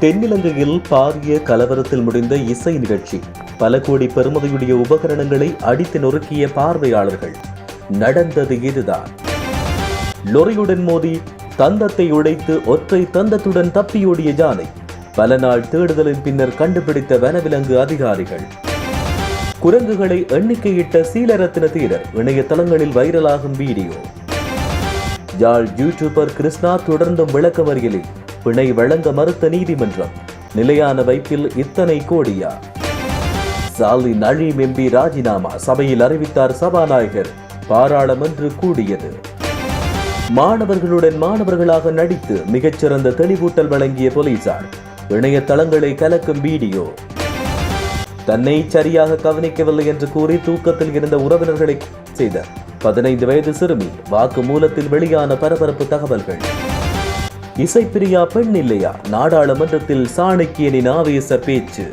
தென்னிலங்கையில் பாரிய கலவரத்தில் முடிந்த இசை நிகழ்ச்சி. பல கோடி பெருமதியுடைய உபகரணங்களை அடித்து நொறுக்கிய பார்வையாளர்கள். நடந்தது இதுதான். லொரியுடன் மோதி தந்தத்தை உடைத்து ஒற்றை தந்தத்துடன் தப்பியோடிய ஜானை பல நாள் தேடுதலின் பின்னர் கண்டுபிடித்த வனவிலங்கு அதிகாரிகள். குரங்குகளை எண்ணிக்கையிட்ட சீலரத்தின தீரர் இணையதளங்களில் வைரலாகும் வீடியோ. யாழ் யூடியூபர் கிருஷ்ணா தொடர்ந்தும் விளக்கமறியலில் பிணை வழங்க மறுத்த நீதிமன்றம். நிலையான வைப்பில் இத்தனை கோடியா? சாலி நழீம் எம்பி ராஜினாமா சபையில் அறிவித்தார் சபாநாயகர். பாராளுமன்று கூடியது. மாணவர்களுடன் மாணவர்களாக நடித்து மிகச்சிறந்த தெளிவூட்டல் வழங்கிய போலீசார். இணையதளங்களை கலக்கும் வீடியோ. தன்னை சரியாக கவனிக்கவில்லை என்று கூறி தூக்கத்தில் இருந்த உறவினர்களை செய்த பதினைந்து வயது சிறுமி வாக்கு மூலத்தில் வெளியான பரபரப்பு தகவல்கள். இசைப்பிரியா பெண் இல்லையா? நாடாளுமன்றத்தில் சாணக்கியனின் ஆவேச பேச்சு.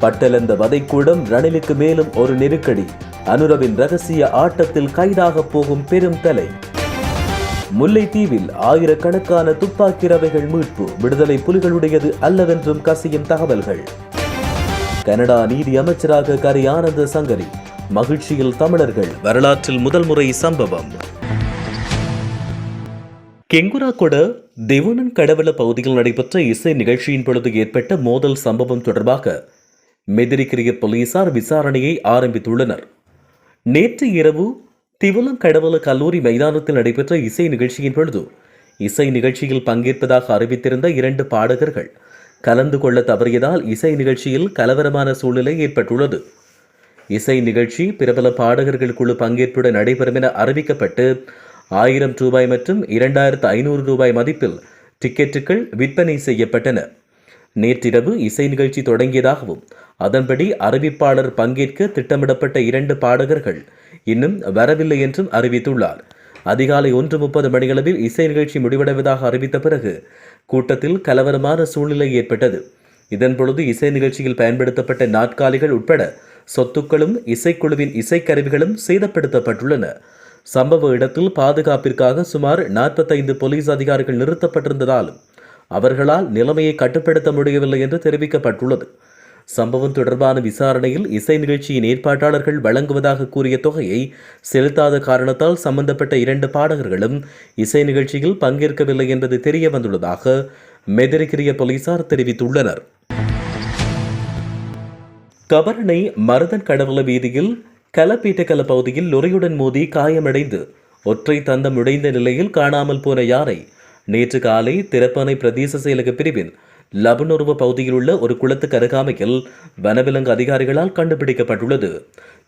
பட்டலந்த வதைக்கூடம் ரணிலுக்கு மேலும் ஒரு நெருக்கடி. அனுரவின் ரகசிய ஆட்டத்தில் கைதாக போகும் பெரும் தலை. முல்லைத்தீவில் ஆயிரக்கணக்கான துப்பாக்கி ரவைகள் மீட்பு. விடுதலை புலிகளுடையது அல்லவென்றும் கசியும் தகவல்கள். கனடா நீதி அமைச்சராக கரி ஆனந்த சங்கரி. மகிழ்ச்சியில் தமிழர்கள். வரலாற்றில் முதல் முறை சம்பவம். கெங்குராகொட திவுனன் கடவுள பகுதியில் நடைபெற்ற இசை நிகழ்ச்சியின் பொழுது ஏற்பட்ட மோதல் சம்பவம் தொடர்பாக மெதிரிக்கிரிய போலீசார் விசாரணையை ஆரம்பித்துள்ளனர். நேற்று இரவு திவுலம் கடவுள கல்லூரி மைதானத்தில் நடைபெற்ற இசை நிகழ்ச்சியின் பொழுது இசை நிகழ்ச்சியில் பங்கேற்பதாக அறிவித்திருந்த இரண்டு பாடகர்கள் கலந்து கொள்ள தவறியதால் இசை நிகழ்ச்சியில் கலவரமான சூழ்நிலை ஏற்பட்டுள்ளது. இசை நிகழ்ச்சி பிரபல பாடகர்கள் குழு பங்கேற்புடன் நடைபெறும் என அறிவிக்கப்பட்டு ஆயிரம் ரூபாய் மற்றும் இரண்டாயிரத்து ஐநூறு ரூபாய் மதிப்பில் டிக்கெட்டுகள் விற்பனை செய்யப்பட்டன. நேற்றிரவு இசை நிகழ்ச்சி தொடங்கியதாகவும் அதன்படி அறிவிப்பாளர் பங்கேற்க திட்டமிடப்பட்ட இரண்டு பாடகர்கள் இன்னும் வரவில்லை என்றும் அறிவித்துள்ளார். அதிகாலை ஒன்று முப்பது மணியளவில் இசை நிகழ்ச்சி முடிவடைவதாக அறிவித்த பிறகு கூட்டத்தில் கலவரமான சூழ்நிலை ஏற்பட்டது. இதன் பொழுது இசை நிகழ்ச்சியில் பயன்படுத்தப்பட்ட நாற்காலிகள் உட்பட சொத்துக்களும் இசைக்குழுவின் இசைக்கருவிகளும் சேதப்படுத்தப்பட்டுள்ளன. சம்பவ இடத்தில் பாதுகாப்பிற்காக சுமார் நாற்பத்தைந்து போலீஸ் அதிகாரிகள் நிறுத்தப்பட்டிருந்ததாலும் அவர்களால் நிலைமையை கட்டுப்படுத்த முடியவில்லை என்று தெரிவிக்கப்பட்டுள்ளது. சம்பவம் தொடர்பான விசாரணையில் இசை நிகழ்ச்சியின் ஏற்பாட்டாளர்கள் வழங்குவதாக கூறிய தொகையை செலுத்தாத காரணத்தால் சம்பந்தப்பட்ட இரண்டு பாடகர்களும் இசை நிகழ்ச்சியில் பங்கேற்கவில்லை என்பது தெரிய வந்துள்ளதாக மெதிரிக்கிரிய போலீசார் தெரிவித்துள்ளனர். கபரணை மருதன் கடவுள வீதியில் கலப்பீட்டக்கல பகுதியில் லொரியுடன் மோதி காயமடைந்து ஒற்றை தந்தம் உடைந்த நிலையில் காணாமல் போன யானை நேற்று காலை திறப்பனை பிரதேச செயலக பிரிவின் லபனுருவ பகுதியில் உள்ள ஒரு குளத்துக்கு அருகாமையில் வனவிலங்கு அதிகாரிகளால் கண்டுபிடிக்கப்பட்டுள்ளது.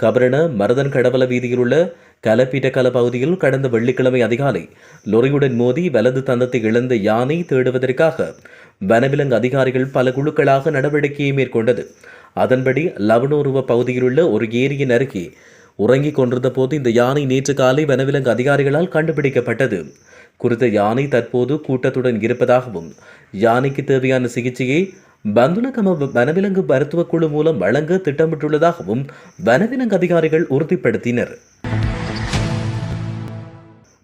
கபரண மரதன் கடவல வீதியில் உள்ள கலப்பீட்டக்கல பகுதியில் கடந்த வெள்ளிக்கிழமை அதிகாலை லொரியுடன் மோதி வலது தந்தத்தை இழந்த யானை தேடுவதற்காக வனவிலங்கு அதிகாரிகள் பல குழுக்களாக நடவடிக்கையை மேற்கொண்டது. அதன்படி லவனோருவ பகுதியிலுள்ள ஒரு ஏரியின் அருகே உறங்கிக் கொண்டிருந்த போது இந்த யானை நேற்று காலை வனவிலங்கு அதிகாரிகளால் கண்டுபிடிக்கப்பட்டது. குறித்த யானை தற்போது கூட்டத்துடன் இருப்பதாகவும் யானைக்கு தேவையான சிகிச்சையை பந்துலகம வனவிலங்கு மருத்துவக் குழு மூலம் வழங்க திட்டமிட்டுள்ளதாகவும் வனவிலங்கு அதிகாரிகள் உறுதிப்படுத்தினர்.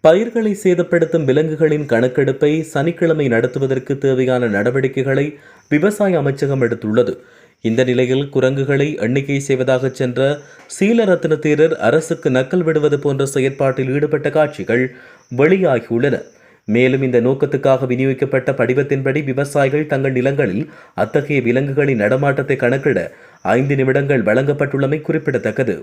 பயிர்களை சேதப்படுத்தும் விலங்குகளின் கணக்கெடுப்பை சனிக்கிழமை நடத்துவதற்கு தேவையான நடவடிக்கைகளை விவசாய அமைச்சகம் எடுத்துள்ளது. இந்த நிலையில் குரங்குகளை எண்ணிக்கை செய்வதாக சென்ற சீலரத்ன தேரர் அரசுக்கு நக்கல் விடுவது போன்ற செயற்பாட்டில் ஈடுபட்ட காட்சிகள் வெளியாகியுள்ளன. மேலும் இந்த நோக்கத்துக்காக விநியோகிக்கப்பட்ட படிவத்தின்படி விவசாயிகள் தங்கள் நிலங்களில் அத்தகைய விலங்குகளின் நடமாட்டத்தை கணக்கிட ஐந்து நிமிடங்கள் வழங்கப்பட்டுள்ளமை குறிப்பிடத்தக்கது.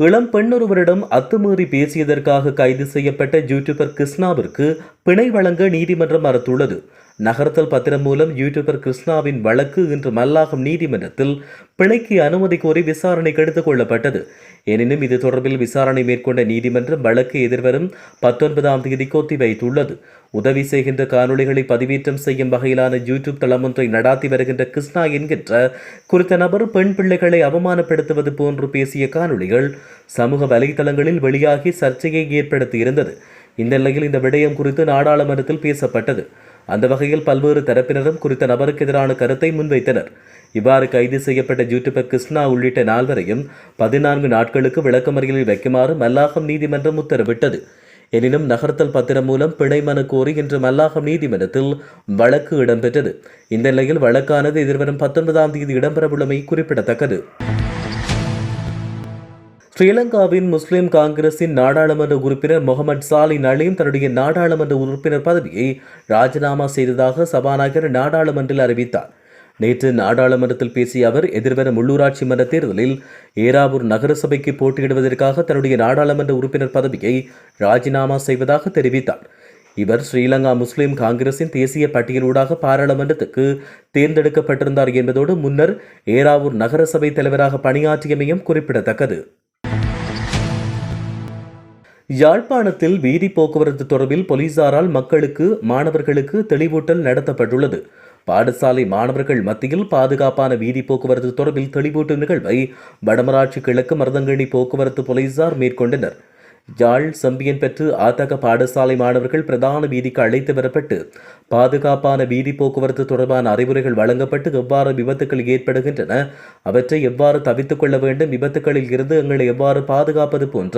இளம் பெண்ணொருவரிடம் அத்துமீறி பேசியதற்காக கைது செய்யப்பட்ட யூடியூபர் கிருஷ்ணாவிற்கு பிணை வழங்க நீதிமன்றம் மறுத்துள்ளது. நகர்த்தல் பத்திரம் மூலம் யூடியூபர் கிருஷ்ணாவின் வழக்கு இன்று மல்லாகம் நீதிமன்றத்தில் பிணைக்கு அனுமதி கோரி விசாரணைக்கு எடுத்துக் கொள்ளப்பட்டது. எனினும் இது தொடர்பில் விசாரணை மேற்கொண்ட நீதிமன்றம் வழக்கு எதிர்வரும் பத்தொன்பதாம் தேதிக்கு ஒத்திவைத்துள்ளது உதவி செய்கின்ற காணொளிகளை பதிவேற்றம் செய்யும் வகையிலான யூடியூப் தளம் ஒன்றை நடாத்தி வருகின்ற கிருஷ்ணா என்கின்ற குறித்த நபர் பெண் பிள்ளைகளை அவமானப்படுத்துவது போன்று பேசிய காணொளிகள் சமூக வலைதளங்களில் வெளியாகி சர்ச்சையை ஏற்படுத்தியிருந்தது. இந்த நிலையில் இந்த விடயம் குறித்து நாடாளுமன்றத்தில் பேசப்பட்டது. அந்த வகையில் பல்வேறு தரப்பினரும் குறித்த நபருக்கு எதிரான கருத்தை முன்வைத்தனர். இவ்வாறு கைது செய்யப்பட்ட யூடியூபர் கிருஷ்ணா உள்ளிட்ட நால்வரையும் பதினான்கு நாட்களுக்கு விளக்கமறியலில் வைக்குமாறு மல்லாகம் நீதிமன்றம் உத்தரவிட்டது. எனினும் நகர்த்தல் பத்திரம் மூலம் பிணை மனு கோரி இன்று மல்லாகம் நீதிமன்றத்தில் வழக்கு இடம்பெற்றது. இந்த நிலையில் வழக்கானது எதிர்வரும் பத்தொன்பதாம் தேதி இடம்பெறவுள்ளமை குறிப்பிடத்தக்கது. ஸ்ரீலங்காவின் முஸ்லிம் காங்கிரசின் நாடாளுமன்ற உறுப்பினர் முகமது சாலின் நலீம் தன்னுடைய நாடாளுமன்ற உறுப்பினர் பதவியை ராஜினாமா செய்ததாக சபாநாயகர் நாடாளுமன்றில் அறிவித்தார். நேற்று நாடாளுமன்றத்தில் பேசிய அவர் எதிர்வரும் உள்ளூராட்சி மன்ற தேர்தலில் ஏராவூர் நகரசபைக்கு போட்டியிடுவதற்காக தன்னுடைய நாடாளுமன்ற உறுப்பினர் பதவியை ராஜினாமா செய்வதாக தெரிவித்தார். இவர் ஸ்ரீலங்கா முஸ்லிம் காங்கிரசின் தேசிய பட்டியலூடாக பாராளுமன்றத்துக்கு தேர்ந்தெடுக்கப்பட்டிருந்தார் என்பதோடு முன்னர் ஏராவூர் நகரசபை தலைவராக பணியாற்றியமையும் குறிப்பிடத்தக்கது. யாழ்ப்பாணத்தில் வீதி போக்குவரத்து தொடர்பில் போலீசாரால் மக்களுக்கு மாணவர்களுக்கு தெளிவூட்டல் நடத்தப்பட்டுள்ளது. பாடசாலை மாணவர்கள் மத்தியில் பாதுகாப்பான வீதி போக்குவரத்து தொடர்பில் தெளிவூட்டும் நிகழ்வை வடமராட்சி கிழக்கு மருதங்கணி போக்குவரத்து போலீசார் மேற்கொண்டனர். யாழ் செம்பியன் பெற்று ஆதக பாடசாலை மாணவர்கள் பிரதான வீதிக்கு அழைத்து வரப்பட்டு பாதுகாப்பான வீதி போக்குவரத்து தொடர்பான அறிவுரைகள் வழங்கப்பட்டு எவ்வாறு விபத்துக்கள் ஏற்படுகின்றன அவற்றை எவ்வாறு தவித்துக் கொள்ள வேண்டும் விபத்துக்களில் இருந்து எங்களை எவ்வாறு பாதுகாப்பது போன்ற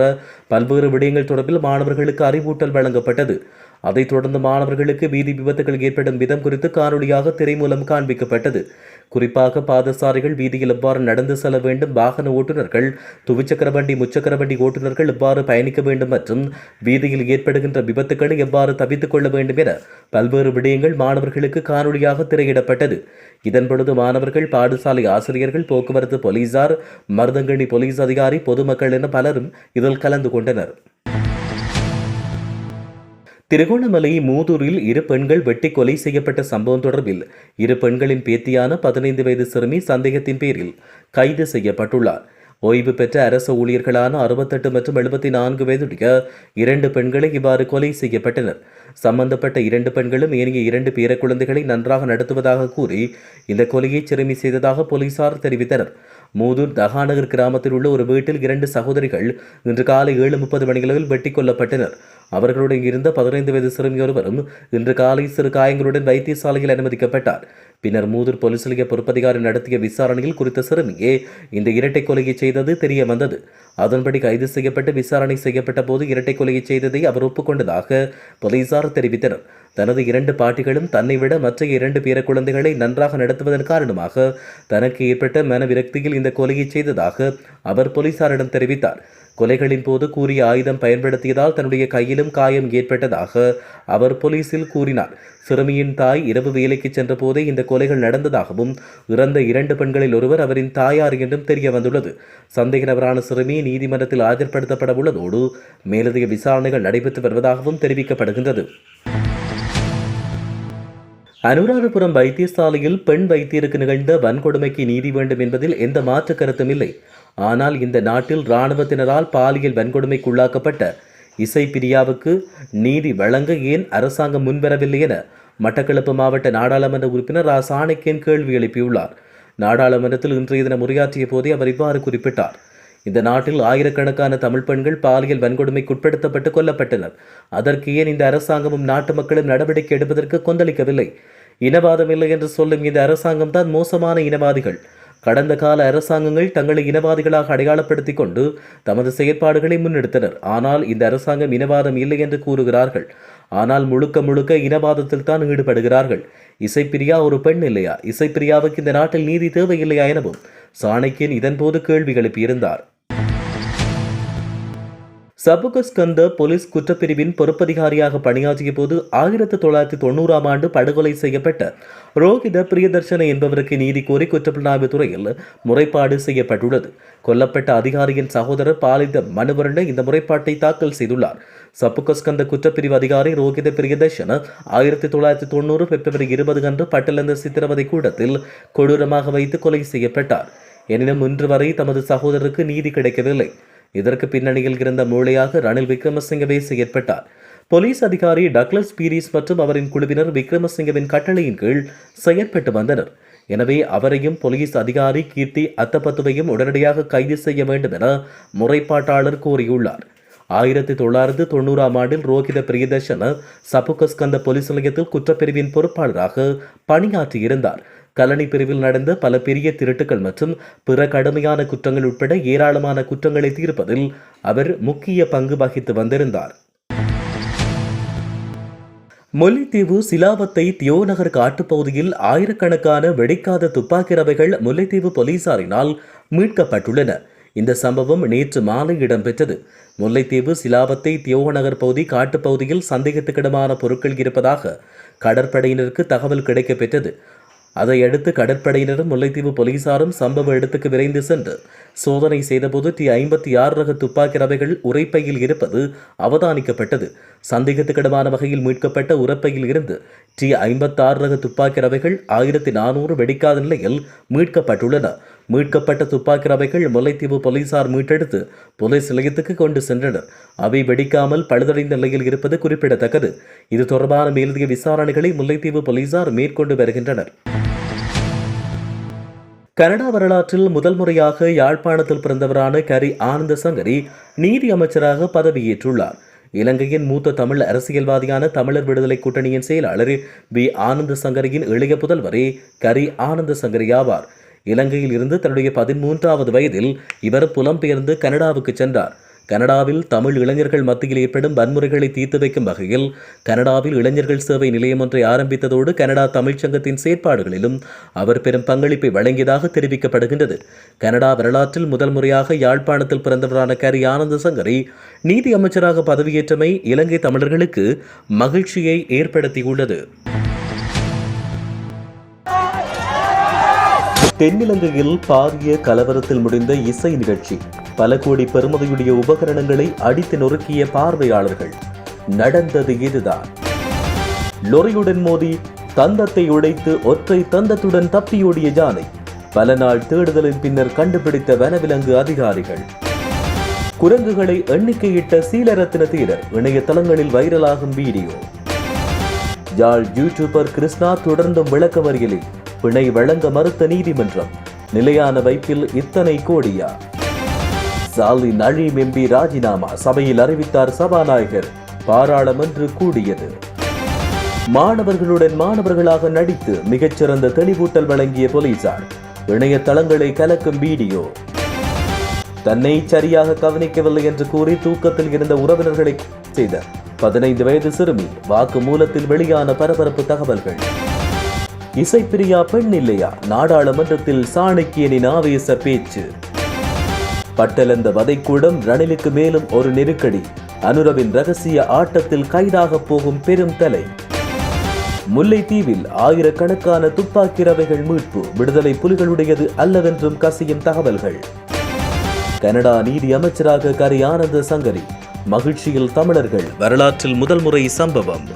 பல்வேறு விடயங்கள் தொடர்பில் மாணவர்களுக்கு அறிவூட்டல் வழங்கப்பட்டது. அதைத் தொடர்ந்து மாணவர்களுக்கு வீதி விபத்துகள் ஏற்படும் விதம் குறித்து காணொலியாக திரை மூலம் காண்பிக்கப்பட்டது. குறிப்பாக பாதசாரிகள் வீதியில் எவ்வாறு நடந்து செல்ல வேண்டும் வாகன ஓட்டுநர்கள் துவிச்சக்கர வண்டி முச்சக்கர வண்டி ஓட்டுநர்கள் எவ்வாறு பயணிக்க வேண்டும் மற்றும் வீதியில் ஏற்படுகின்ற விபத்துக்களை எவ்வாறு தவித்துக் கொள்ள வேண்டும் என பல்வேறு விடயங்கள் மாணவர்களுக்கு காணொலியாக திரையிடப்பட்டது. இதன்பொழுது மாணவர்கள் பாடசாலை ஆசிரியர்கள் போக்குவரத்து போலீசார் மருதங்கணி போலீஸ் அதிகாரி பொதுமக்கள் என பலரும் இதில் கலந்து கொண்டனர். திருகோணமலை மூதூரில் இரு பெண்கள் வெட்டி கொலை செய்யப்பட்ட சம்பவம் தொடர்பில் இரு பெண்களின் பேத்தியான பதினைந்து வயது சிறுமி சந்தேகத்தின் பேரில் கைது செய்யப்பட்டுள்ளார். ஓய்வு பெற்ற அரசு ஊழியர்களான அறுபத்தெட்டு மற்றும் எழுபத்தி நான்கு வயதுடைய இரண்டு பெண்களை இவ்வாறு கொலை செய்யப்பட்டனர். சம்பந்தப்பட்ட இரண்டு பெண்களும் ஏனைய இரண்டு பேர குழந்தைகளை நன்றாக நடத்துவதாக கூறி இந்த கொலையை சிறுமி செய்ததாக போலீசார் தெரிவித்தனர். மூதூர் தகாநகர் கிராமத்தில் உள்ள ஒரு வீட்டில் இரண்டு சகோதரிகள் இன்று காலை ஏழு முப்பது மணியளவில் வெட்டி கொல்லப்பட்டனர். அவர்களுடன் இருந்த பதினைந்து வயது சிறுமி ஒருவரும் இன்று காலை சிறு காயங்களுடன் வைத்தியசாலையில் அனுமதிக்கப்பட்டார். பின்னர் மூதூர் போலீஸ் நிலைய பொறுப்பதிகாரி நடத்திய விசாரணையில் குறித்த சிறுமியே இந்த இரட்டை கொலையை செய்தது தெரிய வந்தது. அதன்படி கைது செய்யப்பட்டு விசாரணை செய்யப்பட்ட போது இரட்டை கொலையை செய்ததை அவர் ஒப்புக்கொண்டதாக போலீசார் தெரிவித்தனர். தனது இரண்டு பாட்டிகளும் தன்னை விட மற்ற இரண்டு பேர குழந்தைகளை நன்றாக நடத்துவதன் காரணமாக தனக்கு ஏற்பட்ட மன விரக்தியில் இந்த கொலையை செய்ததாக அவர் போலீசாரிடம் தெரிவித்தார். கொலைகளின் போது கூறிய ஆயுதம் பயன்படுத்தியதால் தன்னுடைய கையிலும் காயம் ஏற்பட்டதாக அவர் போலீசில் கூறினார். சிறுமியின் தாய் இரவு வேலைக்கு சென்ற போதே இந்த கொலைகள் நடந்ததாகவும் இறந்த இரண்டு பெண்களில் ஒருவர் அவரின் தாயார் என்றும் தெரிய வந்துள்ளது சந்தேக நபரான சிறுமி நீதிமன்றத்தில் ஆஜர்படுத்தப்பட உள்ளதோடு மேலதிக விசாரணைகள் நடைபெற்று வருவதாகவும் தெரிவிக்கப்படுகின்றது. அனுராதபுரம் வைத்தியசாலையில் பெண் வைத்தியருக்கு நிகழ்ந்த வன்கொடுமைக்கு நீதி வேண்டும் என்பதில் எந்த மாற்று கருத்தும் இல்லை. ஆனால் இந்த நாட்டில் இராணுவத்தினரால் பாலியல் வன்கொடுமைக்குள்ளாக்கப்பட்ட இசை பிரியாவுக்கு நீதி வழங்க ஏன் அரசாங்கம் முன்வரவில்லை என மட்டக்களப்பு மாவட்ட நாடாளுமன்ற உறுப்பினர் ரா. சாணக்கியன் கேள்வி எழுப்பியுள்ளார். நாடாளுமன்றத்தில் இன்றைய தினம் உரையாற்றிய போதே அவர் இவ்வாறு குறிப்பிட்டார். இந்த நாட்டில் ஆயிரக்கணக்கான தமிழ் பெண்கள் பாலியல் வன்கொடுமைக்குட்படுத்தப்பட்டு கொல்லப்பட்டனர். அதற்கு ஏன் இந்த அரசாங்கமும் நாட்டு மக்களும் நடவடிக்கை எடுப்பதற்கு கொந்தளிக்கவில்லை? இனவாதம் இல்லை என்று சொல்லும் இந்த அரசாங்கம் தான் மோசமான இனவாதிகள். கடந்த கால அரசாங்கங்கள் தங்களை இனவாதிகளாக அடையாளப்படுத்திக் கொண்டு தமது செயற்பாடுகளை முன்னெடுத்தனர். ஆனால் இந்த அரசாங்கம் இனவாதம் இல்லை என்று கூறுகிறார்கள். ஆனால் முழுக்க முழுக்க இனவாதத்தில் தான் ஈடுபடுகிறார்கள். இசைப்பிரியா ஒரு பெண் இல்லையா? இசைப்பிரியாவுக்கு இந்த நாட்டில் நீதி தேவையில்லையா எனவும் சாணக்கியன் இதன்போது கேள்வி எழுப்பியிருந்தார். சபுகஸ்கந்த போலீஸ் குற்றப்பிரிவின் பொறுப்பதிகாரியாக பணியாற்றிய போது ஆயிரத்தி தொள்ளாயிரத்தி தொண்ணூறாம் ஆண்டு படுகொலை செய்யப்பட்ட ரோஹித பிரியதர்ஷன என்பவருக்கு நீதி கோரி குற்றப்புலனாய்வு துறையில் முறைப்பாடு செய்யப்பட்டுள்ளது. கொல்லப்பட்ட அதிகாரியின் சகோதரர் பாலித மனுவரண்ட இந்த முறைப்பாட்டை தாக்கல் செய்துள்ளார். சப்புகஸ்கந்த குற்றப்பிரிவு அதிகாரி ரோஹித பிரியதர்ஷன ஆயிரத்தி தொள்ளாயிரத்தி தொண்ணூறு பிப்ரவரி இருபது அன்று பட்டலந்த சித்திரவதை கூடத்தில் கொடூரமாக வைத்து கொலை செய்யப்பட்டார். எனினும் இன்று வரை தமது சகோதரருக்கு நீதி கிடைக்கவில்லை. இதற்கு பின்னணியில் இருந்த மூளையாக ரணில் விக்ரமசிங்கவே செயற்பட்டார் போலீஸ் அதிகாரி டக்ளஸ் பீரிஸ் மற்றும் அவரின் குழுவினர் விக்ரமசிங்கவின் கட்டளையின் கீழ் செயற்பட்டு வந்தனர். எனவே அவரையும் போலீஸ் அதிகாரி கீர்த்தி அத்தப்பத்துவையும் உடனடியாக கைது செய்ய வேண்டும் என முறைப்பாட்டாளர் கூறியுள்ளார் ஆயிரத்தி தொள்ளாயிரத்து தொண்ணூறாம் ஆண்டில் ரோஹித பிரியதர்ஷன சபுகஸ்கந்த போலீஸ் நிலையத்தில் குற்றப்பிரிவின் பொறுப்பாளராக பணியாற்றியிருந்தார். கலனி பிரிவில் நடந்த பல பெரிய திருட்டுகள் மற்றும் பிற கடுமையான குற்றங்கள் உட்பட ஏராளமான குற்றங்களை தீர்ப்பதில் அவர் முக்கிய பங்கு வகித்து வந்திருந்தார். முல்லைத்தீவு சிலாவத்தை தியோநகர் காட்டுப்பகுதியில் ஆயிரக்கணக்கான வெடிக்காத துப்பாக்கி ரவைகள் முல்லைத்தீவு போலீசாரினால் மீட்கப்பட்டுள்ளன. இந்த சம்பவம் நேற்று மாலை இடம்பெற்றது. முல்லைத்தீவு சிலாவத்தை தியோகநகர் பகுதி காட்டுப்பகுதியில் சந்தேகத்துக்கிடமான பொருட்கள் இருப்பதாக கடற்படையினருக்கு தகவல் கிடைக்கப்பெற்றது. அதையடுத்து கடற்படையினரும் முல்லைத்தீவு போலீசாரும் சம்பவ இடத்துக்கு விரைந்து சென்று சோதனை செய்தபோது டி ஐம்பத்தி ஆறு ரக துப்பாக்கி ரவைகள் உரைப்பையில் இருப்பது அவதானிக்கப்பட்டது. சந்தேகத்துக்கிடமான வகையில் மீட்கப்பட்ட உரப்பையில் இருந்து டி ஐம்பத்தாறு ரக துப்பாக்கி ரவைகள் ஆயிரத்தி நானூறு வெடிக்காத நிலையில் மீட்கப்பட்டுள்ளன. மீட்கப்பட்ட துப்பாக்கி ரவைகள் முல்லைத்தீவு போலீசார் மீட்டெடுத்து போலீஸ் நிலையத்துக்கு கொண்டு சென்றனர். அவை வெடிக்காமல் பழுதடைந்த நிலையில் இருப்பது குறிப்பிடத்தக்கது. இது தொடர்பான மேலதிக விசாரணைகளை முல்லைத்தீவு போலீசார் மேற்கொண்டு வருகின்றனர். கனடா வரலாற்றில் முதல் முறையாக யாழ்ப்பாணத்தில் பிறந்தவரான கரி ஆனந்த சங்கரி நீதி அமைச்சராக பதவியேற்றுள்ளார். இலங்கையின் மூத்த தமிழ் அரசியல்வாதியான தமிழர் விடுதலை கூட்டணியின் செயலாளர் பி ஆனந்த சங்கரியின் இளைய புதல்வரே கரி ஆனந்த சங்கரி ஆவார். இலங்கையில் இருந்து தன்னுடைய பதிமூன்றாவது வயதில் இவர் புலம்பெயர்ந்து கனடாவுக்கு சென்றார். கனடாவில் தமிழ் இளைஞர்கள் மத்தியில் ஏற்படும் வன்முறைகளை தீர்த்து வைக்கும் வகையில் கனடாவில் இளைஞர்கள் சேவை நிலையம் ஒன்றை ஆரம்பித்ததோடு கனடா தமிழ்ச்சங்கத்தின் செயற்பாடுகளிலும் அவர் பெரும் பங்களிப்பை வழங்கியதாக தெரிவிக்கப்படுகின்றது. கனடா வரலாற்றில் முதல் முறையாக யாழ்ப்பாணத்தில் பிறந்தவரான கரி ஆனந்த சங்கரி நீதி அமைச்சராக பதவியேற்றமை இலங்கை தமிழர்களுக்கு மகிழ்ச்சியை ஏற்படுத்தியுள்ளது. தென்னிலங்கையில் பாரிய கலவரத்தில் முடிந்த இசை நிகழ்ச்சி. பல கோடி பெருமதியுடைய உபகரணங்களை அடித்து நொறுக்கிய பார்வையாளர்கள். நடந்தது இதுதான். லொரியுடன் மோதி தந்தத்தை உடைத்து ஒற்றை தந்தத்துடன் தப்பியோடிய ஜானை பல நாள் தேடுதலின் பின்னர் கண்டுபிடித்த வனவிலங்கு அதிகாரிகள். குரங்குகளை எண்ணிக்கையிட்ட சீலரத்தின தீரர் இணையதளங்களில் வைரலாகும் வீடியோ. யாழ் யூடியூபர் கிருஷ்ணா தொடர்ந்தும் விளக்க பிணை வழங்க மறுத்த நீதிமன்றம் நிலையான வைப்பில் இத்தனை கோடியா? சாலின் அழீம் எம்பி ராஜினாமா சபையில் அறிவித்தார் சபாநாயகர். பாராளுமன்று கூடியது. மாணவர்களுடன் மாணவர்களாக நடித்து மிகச்சிறந்த தெளிவூட்டல் வழங்கிய போலீசார். இணையதளங்களை கலக்கும் வீடியோ. தன்னை சரியாக கவனிக்கவில்லை என்று கூறி தூக்கத்தில் இருந்த உறவினர்களை செய்த பதினைந்து வயது சிறுமி வாக்கு மூலத்தில் வெளியான பரபரப்பு தகவல்கள். இசைப்பிரியா பெண் இல்லையா? நாடாளுமன்றத்தில் சாணக்கியனின் ஆவேச பேச்சு. பட்டலந்த வதைக்கூடம் ரணிலுக்கு மேலும் ஒரு நெருக்கடி. அனுரவின் ரகசிய ஆட்டத்தில் கைதாக போகும் பெரும் தலை. முல்லைத்தீவில் ஆயிரக்கணக்கான துப்பாக்கி ரவைகள் மீட்பு விடுதலை புலிகளுடையது அல்லவென்றும் கசியும் தகவல்கள். கனடா நீதி அமைச்சராக கரி ஆனந்த சங்கரி மகிழ்ச்சியில் தமிழர்கள் வரலாற்றில் முதல் முறை சம்பவம்.